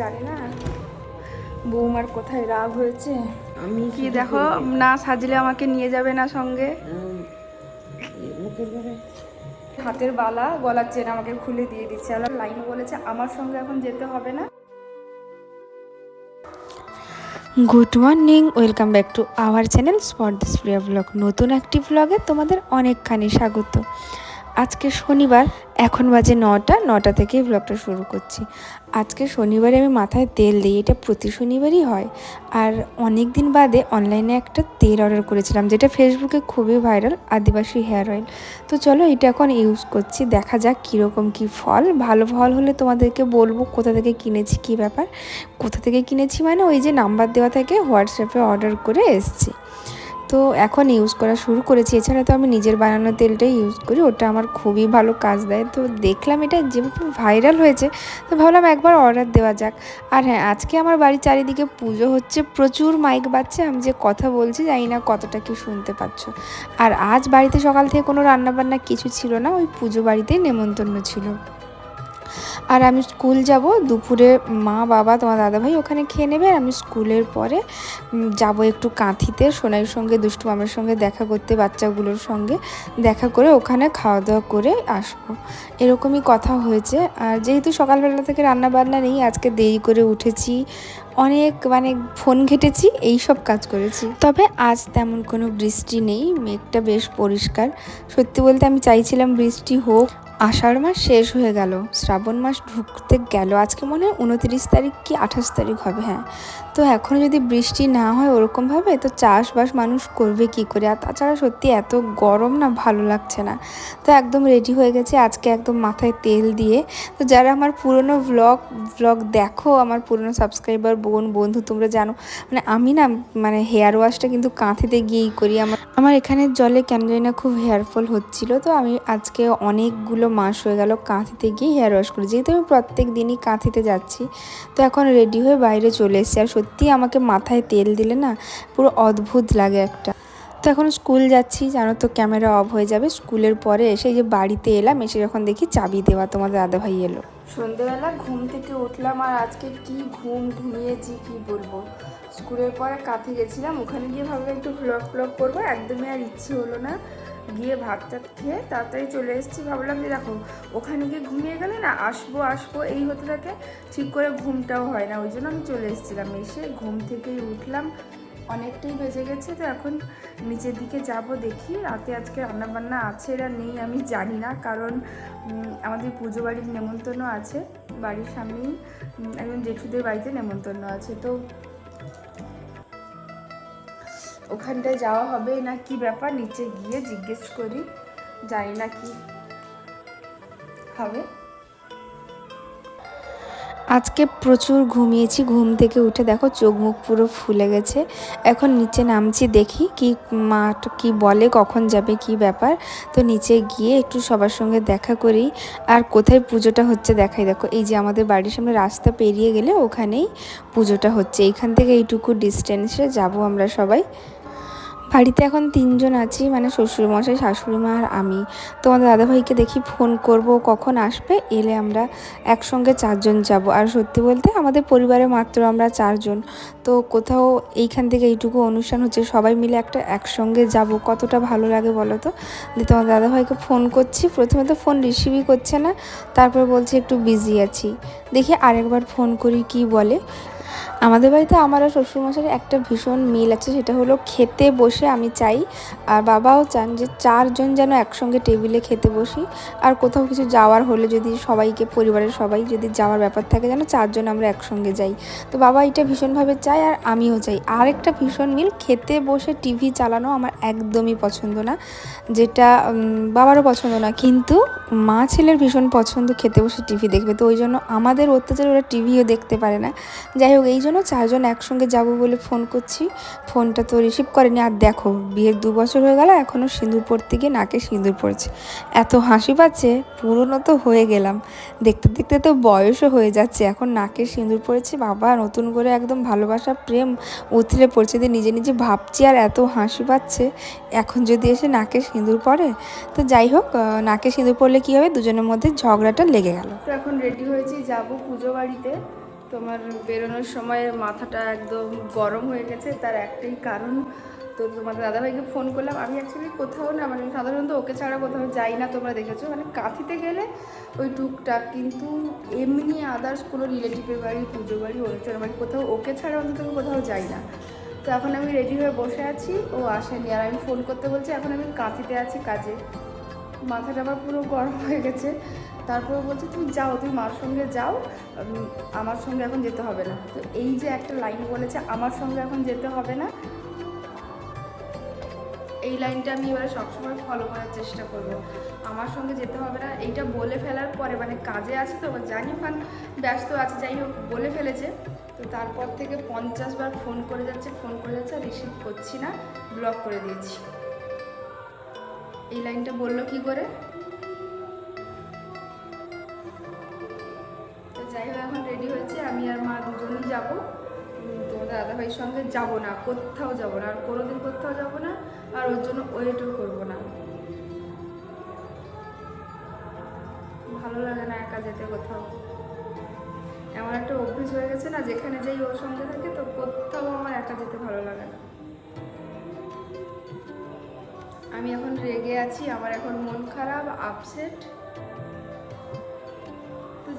জানি না। বৌমার কোথায় রাগ হয়েছে। আমি কি দেখো না সাজলে আমাকে নিয়ে যাবে না সঙ্গে। হাতের বালা গলার চেন আমাকে খুলে দিয়ে দিচ্ছে। আর লাইন বলেছে আমার সঙ্গে এখন যেতে হবে না। Good morning welcome back to our channel spot this Priya blog নতুন একটি ব্লগে তোমাদের অনেকখানি স্বাগত। আজকে শনিবার, এখন বাজে নটা নটা থেকেই ব্লগটা শুরু করছি। আজকে শনিবারে আমি মাথায় তেল দিই, এটা প্রতি শনিবারই হয়। আর অনেক দিন বাদে অনলাইনে একটা তেল অর্ডার করেছিলাম, যেটা ফেসবুকে খুবই ভাইরাল আদিবাসী হেয়ার অয়েল তো চলো এটা এখন ইউজ করছি, দেখা যাক কীরকম কী ফল। ভালো ফল হলে তোমাদেরকে বলব কোথা থেকে কিনেছি, কী ব্যাপার। কোথা থেকে কিনেছি মানে ওই যে নাম্বার দেওয়া থাকে হোয়াটসঅ্যাপে অর্ডার করে এসছি। তো এখন ইউজ করা শুরু করেছি। এছাড়া তো আমি নিজের বানানো তেলটাই ইউজ করি। ওটা আমার খুবই ভালো কাজ দেয়। তো দেখলাম এটা যেভাবে ভাইরাল হয়েছে, তো ভাবলাম একবার অর্ডার দেওয়া যাক। আর হ্যাঁ আজকে আমার বাড়ির চারিদিকে পুজো হচ্ছে। প্রচুর মাইক বাজছে। আমি যে কথা বলছি জানি না কতটা কি শুনতে পাচ্ছ। আর আজ বাড়িতে সকাল থেকে কোনো রান্নাবান্না কিছু ছিল না। ওই পুজো বাড়িতেই নেমন্তন্ন ছিল। আর আমি স্কুল যাব দুপুরে মা, বাবা, তোমার দাদাভাই ওখানে খেয়ে নেবে আর আমি স্কুলের পরে যাব একটু কাঁথিতে সোনাইয়ের সঙ্গে, দুষ্টু মামের সঙ্গে দেখা করতে, বাচ্চাগুলোর সঙ্গে দেখা করে ওখানে খাওয়া দাওয়া করে আসব। এরকমই কথা হয়েছে। আর যেহেতু সকালবেলা থেকে রান্না বান্না নেই, আজকে দেরি করে উঠেছি, অনেক মানে ফোন ঘেটেছি, এই সব কাজ করেছি। তবে আজ তেমন কোনো বৃষ্টি নেই, মেঘটা বেশ পরিষ্কার। সত্যি বলতে আমি চাইছিলাম বৃষ্টি হোক আষাঢ় মাস শেষ হয়ে গেল। শ্রাবণ মাস ঢুকতে গেল। আজকে মনে হয় উনতিরিশ তারিখ কি আঠাশ তারিখ হবে হ্যাঁ। তো এখন যদি বৃষ্টি না হয় ওরকমভাবে তো চাষবাস মানুষ করবে কি করে? আর তাছাড়া সত্যি এত গরম না ভালো লাগছে না। তো একদম রেডি হয়ে গেছে আজকে একদম মাথায় তেল দিয়ে। তো যারা আমার পুরনো ভ্লগ ভ্লগ দেখো, আমার পুরনো সাবস্ক্রাইবার বোন, বন্ধু, তোমরা জানো মানে আমি না মানে হেয়ার ওয়াশটা কিন্তু কাঁথিতে গিয়েই করি। আমার আমার এখানে জলে কেন জানি না খুব হেয়ার ফল হচ্ছিল। তো আমি আজকে অনেকগুলো মাস হয়ে গেল কাঁথিতে গিয়ে হেয়ার ওয়াশ করি। যেহেতু আমি প্রত্যেক দিনই কাঁথিতে যাচ্ছি, তো এখন রেডি হয়ে বাইরে চলে এসেছি। আর সত্যিই আমাকে মাথায় তেল দিলে না পুরো অদ্ভুত লাগে একটা। তো এখন স্কুল যাচ্ছি, জানো তো ক্যামেরা অফ হয়ে যাবে। স্কুলের পরে এসে যে বাড়িতে এলাম, এসে যখন দেখি চাবি দেওয়া তোমাদের দাদাভাই এলো। সন্ধেবেলা ঘুম থেকে উঠলাম আর আজকে কি ঘুম ঘুমিয়েছি, কি বলব? স্কুলের পরে কাঁথে গেছিলাম, ওখানে গিয়ে ভাবলাম একটু ফ্লগ ফ্লগ করব, একদমই আর ইচ্ছে হলো না। গিয়ে ভাত টাত খেয়ে তাড়াতাড়ি চলে এসেছি। ভাবলাম যে দেখো, ওখানে গিয়ে ঘুমিয়ে গেলে না আসব আসব, এই হতে থাকে, ঠিক করে ঘুমটাও হয় না। ওই জন্য আমি চলে এসেছিলাম। এসে ঘুম থেকেই উঠলাম। অনেকটাই বেজে গেছে তো এখন নিচের দিকে যাব দেখি। রাতে আজকে রান্নাবান্না আছে না নেই আমি জানি না, কারণ আমাদের পুজো বাড়ির নেমন্তন্ন আছে। বাড়ির সামনেই একজন জেঠুদের বাড়িতে নেমন্তন্ন আছে। তো ওখানটায় যাওয়া হবে না? কি ব্যাপার? নিচে গিয়ে জিজ্ঞেস করি। জানি না কি হবে। আজকে প্রচুর ঘুমিয়েছি, ঘুম থেকে উঠে দেখো চোখ মুখ পুরো ফুলে গেছে। এখন নিচে নামছি, দেখি কি মা কি বলে, কখন যাবে, কি ব্যাপার। তো নিচে গিয়ে একটু সবার সঙ্গে দেখা করি। আর কোথায় পুজোটা হচ্ছে দেখাই, দেখো এই যে আমাদের বাড়ির সামনে রাস্তা পেরিয়ে গেলে ওখানেই পুজোটা হচ্ছে। এইখান থেকে এইটুকু ডিস্টেন্সে যাব আমরা সবাই। বাড়িতে এখন তিনজন আছি মানে শ্বশুরমশাই শাশুড়ি মা আর আমি। তোমাদের দাদাভাইকে দেখি ফোন করব, কখন আসবে, এলে আমরা একসঙ্গে চারজন যাব। আর সত্যি বলতে আমাদের পরিবারে মাত্র আমরা চারজন। তো কোথাও এইখান থেকে এইটুকু অনুষ্ঠান হচ্ছে, সবাই মিলে একটা একসঙ্গে যাব, কতটা ভালো লাগে বলো তো? দিয়ে তোমার দাদাভাইকে ফোন করছি, প্রথমে তো ফোন রিসিভই করছে না, তারপর বলছে একটু বিজি আছি। দেখি আরেকবার ফোন করি কি বলে। আমাদের বাড়িতে আমার আর একটা ভীষণ মিল আছে, সেটা হলো খেতে বসে আমি চাই, আর বাবাও চান যে চারজন যেন একসঙ্গে টেবিলে খেতে বসি, আর কোথাও কিছু যাওয়ার হলে যদি সবাইকে, পরিবারের সবাই যদি যাওয়ার ব্যাপার থাকে যেন চারজন আমরা একসঙ্গে যাই। তো বাবা এটা ভীষণভাবে চায় আর আমিও চাই। আর একটা ভীষণ মিল, খেতে বসে টিভি চালানো আমার একদমই পছন্দ না, যেটা বাবারও পছন্দ না, কিন্তু মা ছেলের ভীষণ পছন্দ খেতে বসে টিভি দেখবে, তো ওই জন্য আমাদের অত্যাচার ওরা টিভিও দেখতে পারে না। যাই হোক, এই জন্য চারজন একসঙ্গে যাব বলে ফোন করছি? ফোনটা তো রিসিভ করেনি। আর দেখো, বিয়ের দু বছর হয়ে গেল এখনও সিঁদুর পড়তে গিয়ে নাকে সিঁদুর পড়ছে। এত হাসি পাচ্ছে, পুরনো তো হয়ে গেলাম। দেখতে দেখতে তো বয়সও হয়ে যাচ্ছে। এখন নাকে সিঁদুর পড়েছে, বাবা, নতুন করে একদম ভালোবাসা, প্রেম উথলে পড়ছে দিয়ে নিজে নিজে ভাবছি আর এত হাসি পাচ্ছে। এখন যদি এসে নাকে সিঁদুর পড়ে, তো যাই হোক নাকে সিঁদুর পড়লে কী হবে? দুজনের মধ্যে ঝগড়াটা লেগে গেল। তো এখন রেডি হয়েছি, যাব পুজো বাড়িতে। তোমার বেরোনোর সময় মাথাটা একদম গরম হয়ে গেছে, তার একটাই কারণ। তো তোমাদের দাদাভাইকে ফোন করলাম, আমি অ্যাকচুয়ালি কোথাও না মানে সাধারণত ওকে ছাড়া কোথাও যাই না, তোমরা দেখেছ। মানে কাঁথিতে গেলে ওই টুকটাক, কিন্তু এমনি আদার্স কোনো রিলেটিভের বাড়ি পুজো বাড়ি অনুষ্ঠান বাড়ি, কোথাও ওকে ছাড়া অন্তত কোথাও যাই না। তো এখন আমি রেডি হয়ে বসে আছি, ও আসেনি। আর আমি ফোন করতে বলছি, এখন আমি কাঁথিতে আছি কাজে। মাথাটা আবার পুরো গরম হয়ে গেছে। তারপরে বলছে, তুমি যাও, তুমি মার সঙ্গে যাও আমার সঙ্গে এখন যেতে হবে না। তো এই যে একটা লাইন বলেছে, আমার সঙ্গে এখন যেতে হবে না। এই লাইনটা আমি এবারে সবসময় ফলো করার চেষ্টা করব। আমার সঙ্গে যেতে হবে না। এইটা বলে ফেলার পরে মানে কাজে আছে তো, জানি ওখান ব্যস্ত আছে, যাই হোক, বলে ফেলেছে। তো তারপর থেকে পঞ্চাশ বার ফোন করে যাচ্ছে, ফোন করে যাচ্ছে, আর রিসিভ করছি না ব্লক করে দিয়েছি। এই লাইনটা বলল কি করে? যাব তোমাদের দাদাভাইয়ের সঙ্গে যাব না, কোথাও যাব না, আর কোনোদিন কোথাও যাব না, আর ওর জন্য ওয়েটও করব না। ভালো লাগে না একা যেতে কোথাও। এমন একটা অভ্যেস হয়ে গেছে না, যেখানে যাই ওর সঙ্গে থাকে, তো কোথাও আমার একা যেতে ভালো লাগে না। আমি এখন রেগে আছি, আমার এখন মন খারাপ আপসেট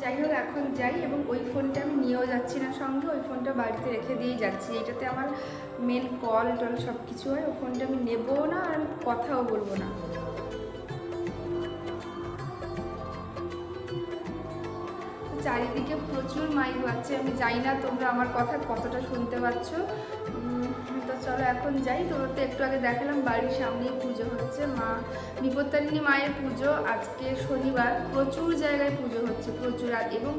যাই হোক, এখন যাই এবং ওই ফোনটা আমি নিয়েও যাচ্ছি না সঙ্গে, ওই ফোনটা বাড়িতে রেখে দিয়েই যাচ্ছি। এটাতে আমার মেন কল টল সব কিছু হয় ওই ফোনটা আমি নেবও না আর আমি কথাও বলব না। চারিদিকে প্রচুর মাইক বাজছে আমি জানি না তোমরা আমার কথা কতটা শুনতে পাচ্ছ। চলো এখন যাই। তোমরা তো একটু আগে দেখালাম, বাড়ির সামনেই পুজো হচ্ছে। মা বিপত্তারিণী মায়ের পুজো, আজকে শনিবার। প্রচুর জায়গায় পুজো হচ্ছে, প্রচুর। এবং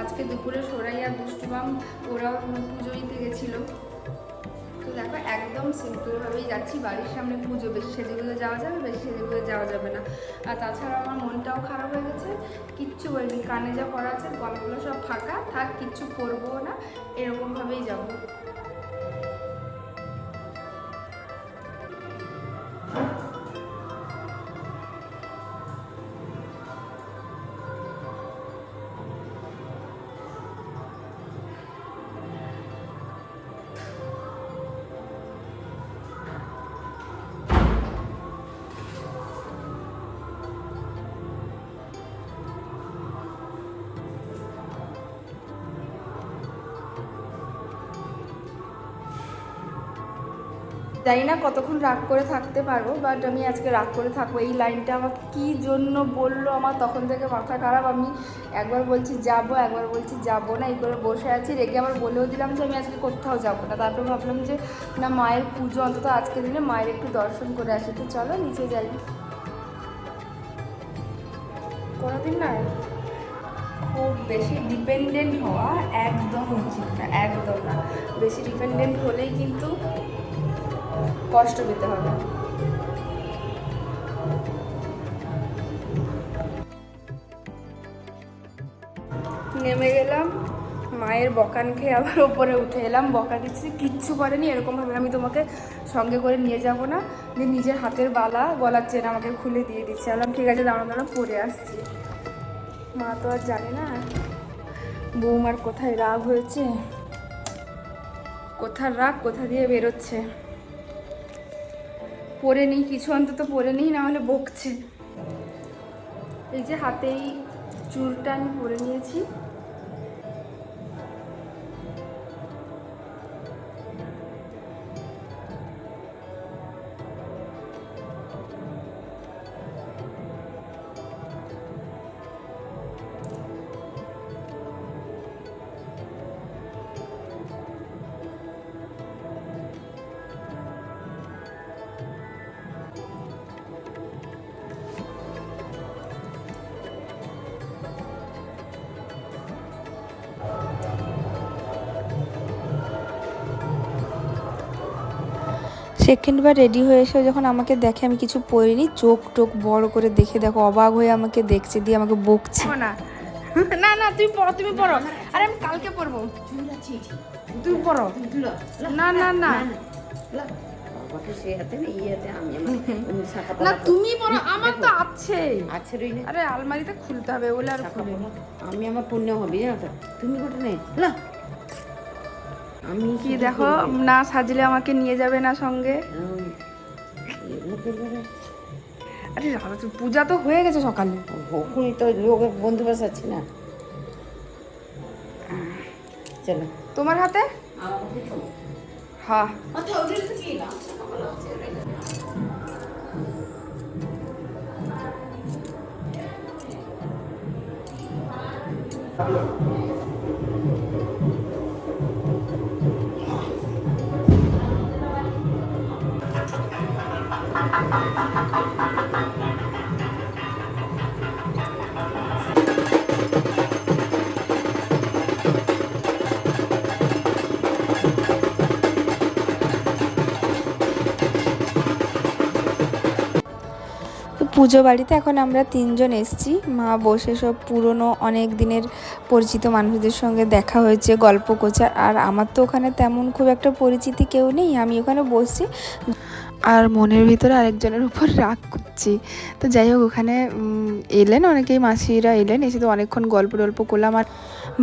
আজকে দুপুরে সোরাই আর দুষ্টুমাম, ওরাও পুজো দিতে গেছিল তো দেখো, একদম সিম্পলভাবেই যাচ্ছি। বাড়ির সামনে পুজো, বেশি সেজেগুলো যাওয়া যাবে, বেশি সেজেগুলো যাওয়া যাবে না। আর তাছাড়া আমার মনটাও খারাপ হয়ে গেছে, কিচ্ছু বলিনি। কানে যা পড়া আছে গলাগুলো সব ফাঁকা। থাক, কিচ্ছু করব না, এরকমভাবেই যাব। জানি না কতক্ষণ রাগ করে থাকতে পারব বাট আমি আজকে রাগ করে থাকব। এই লাইনটা আমার কী জন্য বলল আমার তখন থেকে মাথা খারাপ। আমি একবার বলছি, যাব। একবার বলছি, যাব না। এই করে বসে আছি। রেগে আবার বলেও দিলাম যে, আমি আজকে কোথাও যাব না। তারপর ভাবলাম যে, না, মায়ের পুজো অন্তত আজকে দিনে মায়ের একটু দর্শন করে আসি। তো চলো, নিচে যাই। কোনোদিন না খুব বেশি ডিপেন্ডেন্ট হওয়া একদম উচিত না, একদম না। বেশি ডিপেন্ডেন্ট হলেই কিন্তু কষ্ট পেতে হবে। নেমে গেলাম, মায়ের বকান খেয়ে আবার ওপরে উঠে এলাম। বকা দিচ্ছি, কিচ্ছু করেনি, এরকমভাবে আমি তোমাকে সঙ্গে করে নিয়ে যাব না। যে নিজের হাতের বালা, গলার চেন আমাকে খুলে দিয়ে দিচ্ছে। বললাম, ঠিক আছে দাঁড়ানো দাঁড়ানো পরে আসছি। মা তো আর জানে না, বৌমার কোথায় রাগ হয়েছে, কোথার রাগ, কোথা দিয়ে বেরোচ্ছে। পরে নিই, কিছু অন্তত পরে নিই, না হলে বকছে। এই যে হাতেই চুলটা আমি পরে নিয়েছি। সেকেন্ডবার রেডি হয়ে এসে যখন আমাকে দেখে আমি কিছু পরিনি চোখ টোক বড় করে দেখে দেখো অবাক হয়ে আমাকে দেখছে দিয়ে আমাকে বকছে। না। না না তুমি পড়ো তুমি পড়ো। আরে আমি কালকে পড়ব। তুমি পড়ো। না না না। তুমি আমার তো আছে। আছে রই আরে আলমারিতে খুলতে হবে বলে আর আমি আমার পুণ্য হবে জানো তো। তুমি গোটা নেই। কি দেখো না সাজলে আমাকে নিয়ে যাবে না সঙ্গে। আরে পূজা তো হয়ে গেছে সকালে। ওখানে তো লোকের বন্ধু বসাচ্ছি না। চলো। তোমার হাতে? হ্যাঁ। তো পুজো বাড়িতে এখন আমরা তিনজন এসেছি। মা বসে সব পুরনো অনেক দিনের পরিচিত মানুষদের সঙ্গে দেখা হয়েছে, গল্প করছে। আর আমার তো ওখানে তেমন খুব একটা পরিচিতি কেউ নেই। আমি ওখানে বসছি। আর মনের ভিতরে আরেকজনের উপর রাগ করছি। তো যাই হোক, ওখানে এলেন অনেকেই, মাসিরা এলেন, এসে তো অনেকক্ষণ গল্প টল্প করলাম। আর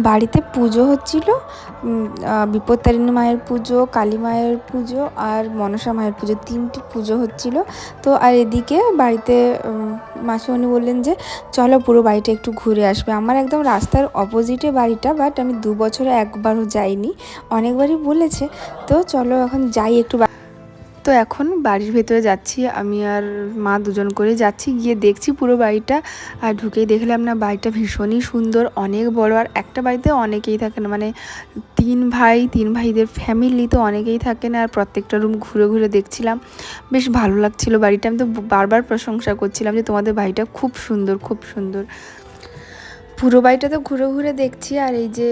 বাড়িতে পুজো হচ্ছিল বিপত্তারিণী মায়ের পুজো, কালী মায়ের পুজো আর মনসা মায়ের পুজো, তিনটি পুজো হচ্ছিল। তো আর এদিকে বাড়িতে মাসিমণি বললেন যে, চলো পুরো বাড়িটা একটু ঘুরে আসবে। আমার একদম রাস্তার অপোজিটে বাড়িটা বাট আমি দু বছরে একবারও যাইনি। অনেকবারই বলেছে, তো চলো এখন যাই একটু তো এখন বাড়ির ভেতরে যাচ্ছি। আমি আর মা দুজন করে যাচ্ছি। গিয়ে দেখছি পুরো বাড়িটা। আর ঢুকেই দেখলাম না, বাড়িটা ভীষণই সুন্দর, অনেক বড়। আর একটা বাড়িতে অনেকেই থাকেন মানে তিন ভাই, তিন ভাইদের ফ্যামিলি তো অনেকেই থাকেন আর প্রত্যেকটা রুম ঘুরে ঘুরে দেখছিলাম। বেশ ভালো লাগছিল বাড়িটা। আমি তো বারবার প্রশংসা করছিলাম যে তোমাদের বাড়িটা খুব সুন্দর খুব সুন্দর। পুরো বাড়িটা তো ঘুরে ঘুরে দেখছি আর এই যে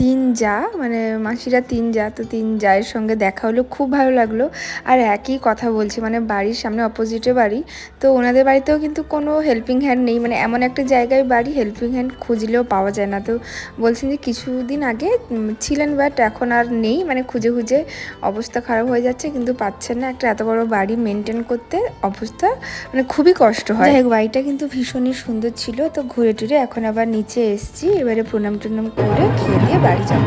তিন যা মানে মাসিরা তিন যা, তো তিন জায়ের সঙ্গে দেখা হলো, খুব ভালো লাগল। আর একই কথা বলছি মানে বাড়ির সামনে অপোজিটে বাড়ি, তো ওনাদের বাড়িতেও কিন্তু কোনো হেল্পিং হ্যান্ড নেই মানে এমন একটা জায়গায় বাড়ি হেল্পিং হ্যান্ড খুঁজলেও পাওয়া যায় না। তো বলছেন যে কিছুদিন আগে ছিলেন বাট এখন আর নেই মানে খুঁজে খুঁজে অবস্থা খারাপ হয়ে যাচ্ছে, কিন্তু পাচ্ছেন না একটা এত বড় বাড়ি মেনটেন করতে অবস্থা মানে খুবই কষ্ট হয়। বাড়িটা কিন্তু ভীষণই সুন্দর ছিল, তো ঘুরে টুরে এখন আবার নিচে এসছি এবারে প্রণাম টুনাম করে খেয়ে দিয়ে বাড়ি যাব।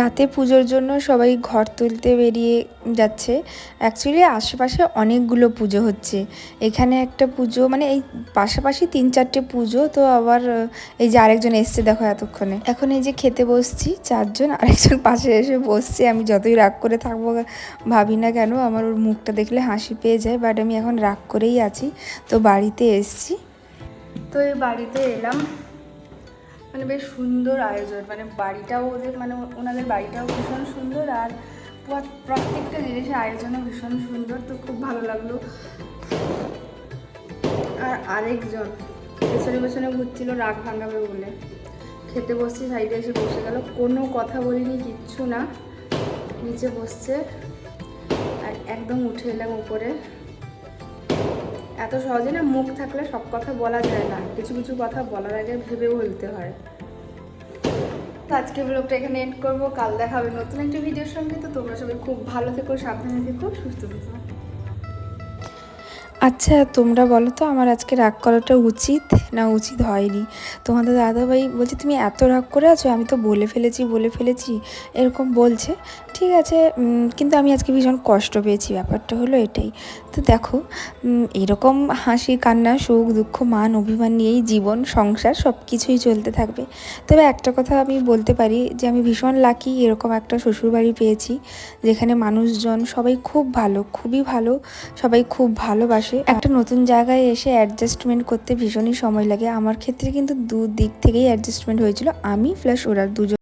রাতে পুজোর জন্য সবাই ঘর তুলতে বেরিয়ে যাচ্ছে। অ্যাকচুয়ালি আশেপাশে অনেকগুলো পুজো হচ্ছে। এখানে একটা পুজো মানে এই পাশাপাশি তিন চারটে পুজো, তো আবার এই যে আরেকজন এসছে দেখো এতক্ষণে। এখন এই যে খেতে বসছি, চারজন আরেকজন পাশে এসে বসছে। আমি যতই রাগ করে থাকব, ভাবি না কেন, আমার ওর মুখটা দেখলে হাসি পেয়ে যায় বাট আমি এখন রাগ করেই আছি। তো বাড়িতে এসছি। তো এই বাড়িতে এলাম। মানে বেশ সুন্দর আয়োজন মানে বাড়িটাও ওদের মানে ওনাদের বাড়িটাও ভীষণ সুন্দর আর প্র- প্রত্যেকটা জিনিসের আয়োজনও ভীষণ সুন্দর, তো খুব ভালো লাগল। আর আরেকজন, পেছনে পেছনে ঘুরছিল, রাগ ভাঙাবে বলে। খেতে বসছি, সাইডে এসে বসে গেল। কোনো কথা বলিনি, কিচ্ছু না। নিচে বসছে। আর একদম উঠে এলাম উপরে। এত সহজে না মুখ থাকলে সব কথা বলা যায় না। কিছু কিছু কথা বলার আগে ভেবে বলতে হয়। তো আজকে ব্লগটা এখানে এন্ড করব। কাল দেখা হবে নতুন একটা ভিডিওর সঙ্গে। তো তোমরা সবাই খুব ভালো থেকো, সাবধানে থেকো, সুস্থ থেকো। আচ্ছা তোমরা বলো তো, আমার আজকে রাগ করাটা উচিত না উচিত হয়নি? তোমাদের দাদাভাই বলছে, তুমি এত রাগ করে আছো, আমি তো বলে ফেলেছি বলে ফেলেছি। এরকম বলছে। ঠিক আছে কিন্তু আমি আজকে ভীষণ কষ্ট পেয়েছি, ব্যাপারটা হলো এটাই। তো দেখো এরকম হাসি, কান্না, সুখ, দুঃখ, মান, অভিমান নিয়েই জীবন, সংসার সব কিছুই চলতে থাকবে। তবে একটা কথা আমি বলতে পারি যে, আমি ভীষণ লাকি এরকম একটা শ্বশুরবাড়ি পেয়েছি, যেখানে মানুষজন সবাই খুব ভালো, খুবই ভালো, সবাই খুব ভালোবাসে। একটা নতুন জায়গায় এসে অ্যাডজাস্টমেন্ট করতে ভীষণই সময় লাগে। আমার ক্ষেত্রে কিন্তু দু দিক থেকেই অ্যাডজাস্টমেন্ট হয়েছিল, আমি প্লাস ওরা দুজন।